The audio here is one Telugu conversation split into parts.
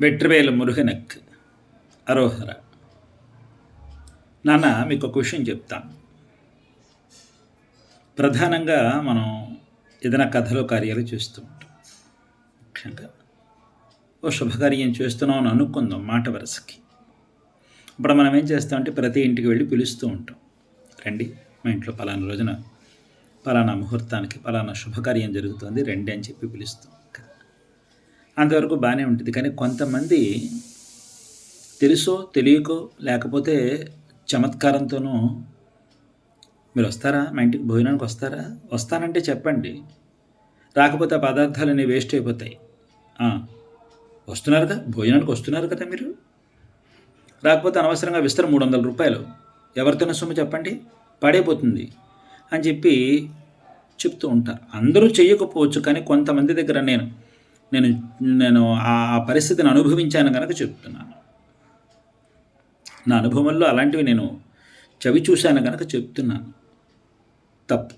వెట్రివేలు మురుగనక్ అరోహర. నాన్న మీకు ఒక విషయం చెప్తాను ప్రధానంగా మనం ఏదైనా కథలో కార్యాలు చేస్తూ ఉంటాం. ముఖ్యంగా ఓ శుభకార్యం చేస్తున్నాం అని అనుకుందాం మాట వరుసకి. ఇప్పుడు మనం ఏం చేస్తామంటే ప్రతి ఇంటికి వెళ్ళి పిలుస్తూ ఉంటాం. రండి మా ఇంట్లో పలానా రోజున పలానా ముహూర్తానికి పలానా శుభకార్యం జరుగుతుంది రండి అని చెప్పి పిలుస్తాం. అంతవరకు బాగానే ఉంటుంది. కానీ కొంతమంది తెలుసో తెలియకో లేకపోతే చమత్కారంతోనూ మీరు వస్తారా? మా ఇంటికి భోజనానికి వస్తారా? వస్తానంటే చెప్పండి. రాకపోతే ఆ పదార్థాలన్నీ వేస్ట్ అయిపోతాయి. వస్తున్నారు వస్తున్నారుగా భోజనానికి వస్తున్నారు కదా మీరు? రాకపోతే అనవసరంగా విస్తరం మూడు వందల రూపాయలు. ఎవరితోనే సొమ్ము చెప్పండి. పడైపోతుంది అని చెప్పి చెప్తూ ఉంటారు. అందరూ చేయకపోవచ్చు కానీ కొంతమంది దగ్గర నేను నేను నేను ఆ పరిస్థితిని అనుభవించాను కనుక చెప్తున్నాను. నా అనుభవంలో అలాంటివి నేను చవి చూశాను కనుక చెప్తున్నాను. తప్పు.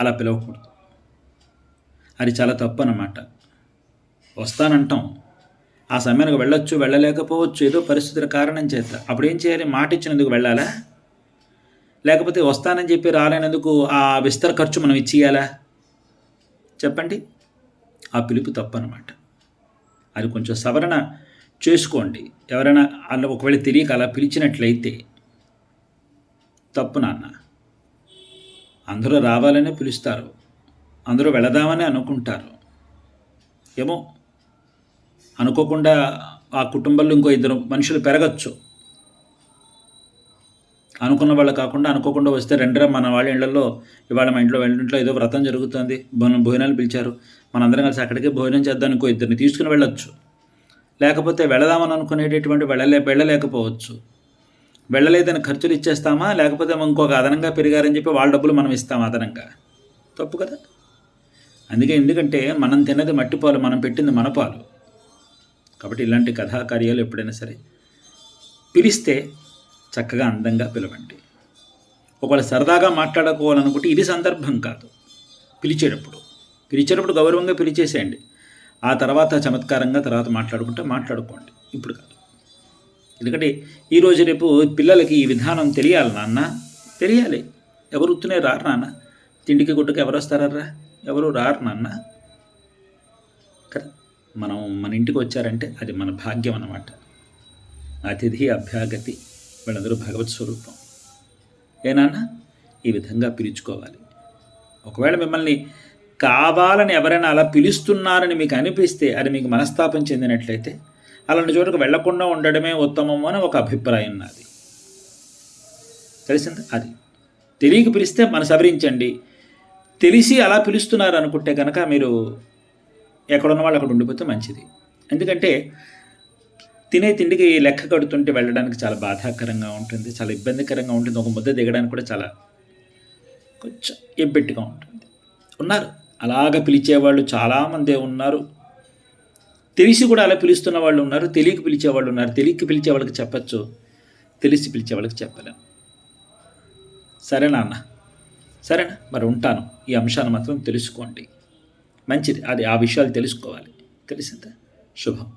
అలా పిలవకూడదు. అది చాలా తప్పు అన్నమాట. వస్తానంటాం. ఆ సమయానికి వెళ్ళొచ్చు వెళ్ళలేకపోవచ్చు ఏదో పరిస్థితుల కారణం చేత. అప్పుడు ఏం చేయాలి? మాట ఇచ్చినందుకు వెళ్ళాలా? లేకపోతే వస్తానని చెప్పి రాలేనందుకు ఆ విస్తర ఖర్చు మనం ఇచ్చేయాలా? చెప్పండి. ఆ పిలుపు తప్పనమాట. అది కొంచెం సవరణ చేసుకోండి. ఎవరైనా అలా ఒకవేళ తెలియక అలా పిలిచినట్లయితే తప్పు నాన్న. అందరూ రావాలనే పిలుస్తారు. అందరూ వెళదామని అనుకుంటారు. ఏమో? అనుకోకుండా ఆ కుటుంబంలో ఇంకో ఇద్దరు మనుషులు పెరగచ్చు. అనుకున్న వాళ్ళు కాకుండా అనుకోకుండా వస్తే రెండరా మన వాళ్ళ ఇళ్ళలో ఇవాళ మా ఇంట్లో ఇంట్లో ఏదో వ్రతం జరుగుతుంది మనం భోజనాలు పిలిచారు. మనందరం కలిసి అక్కడికే భోజనం చేద్దాం అనుకో ఇద్దరిని తీసుకుని వెళ్ళొచ్చు. లేకపోతే వెళదామని అనుకునేటటువంటి వెళ్ళలే వెళ్ళలేకపోవచ్చు. వెళ్ళలేదని ఖర్చులు ఇచ్చేస్తామా? లేకపోతే ఇంకొక అదనంగా పెరిగారని చెప్పి వాళ్ళ డబ్బులు మనం ఇస్తాం అదనంగా? తప్పు కదా? అందుకే ఎందుకంటే మనం తిన్నది మట్టి పాలు మనం పెట్టింది మన పాలు కాబట్టి ఇలాంటి కథా కార్యాలు ఎప్పుడైనా సరే. పిలిస్తే చక్కగా అందంగా పిలవండి. ఒకవేళ సరదాగా మాట్లాడుకోవాలనుకుంటే ఇది సందర్భం కాదు. పిలిచేటప్పుడు. పిలిచేటప్పుడు గౌరవంగా పిలిచేసేయండి. ఆ తర్వాత చమత్కారంగా తర్వాత మాట్లాడుకుంటే మాట్లాడుకోండి. ఇప్పుడు కాదు. ఎందుకంటే ఈరోజు రేపు పిల్లలకి ఈ విధానం తెలియాలి నాన్న. తెలియాలి. ఎవరు ఉత్తునే రారు నాన్న. తిండికి గుడ్డకి ఎవరు వస్తారా ఎవరు రారు నాన్న. కదా? మనం మన ఇంటికి వచ్చారంటే అది మన భాగ్యం అన్నమాట. అతిథి అభ్యాగతి. వీళ్ళందరూ భగవత్ స్వరూపం. ఏనాన్న ఈ విధంగా పిలుచుకోవాలి. ఒకవేళ మిమ్మల్ని కావాలని ఎవరైనా అలా పిలుస్తున్నారని మీకు అనిపిస్తే అది మీకు మనస్తాపం చెందినట్లయితే అలాంటి చోటుకు వెళ్ళకుండా ఉండడమే ఉత్తమం అని ఒక అభిప్రాయం నాది. తెలిసింది? అది. తెలియక పిలిస్తే మన సవరించండి తెలిసి అలా పిలుస్తున్నారు అనుకుంటే కనుక మీరు ఎక్కడున్న వాళ్ళు అక్కడ ఉండిపోతే మంచిది. ఎందుకంటే తినే తిండికి లెక్క కడుతుంటే వెళ్ళడానికి చాలా బాధాకరంగా ఉంటుంది చాలా ఇబ్బందికరంగా ఉంటుంది ఒక ముద్ద దిగడానికి కూడా చాలా కొంచెం ఎబ్బెట్టుగా ఉంటుంది. ఉన్నారు. అలాగ పిలిచేవాళ్ళు చాలామందే ఉన్నారు. తెలిసి కూడా అలా పిలుస్తున్న వాళ్ళు ఉన్నారు. తెలియక పిలిచేవాళ్ళు ఉన్నారు. తెలియక పిలిచే వాళ్ళకి చెప్పచ్చు. తెలిసి పిలిచే వాళ్ళకి సరే సరేనా అన్న సరేనా? మరి ఉంటాను. ఈ అంశాన్ని మాత్రం తెలుసుకోండి. మంచిది. అది ఆ విషయాలు తెలుసుకోవాలి. తెలిసిందా శుభం.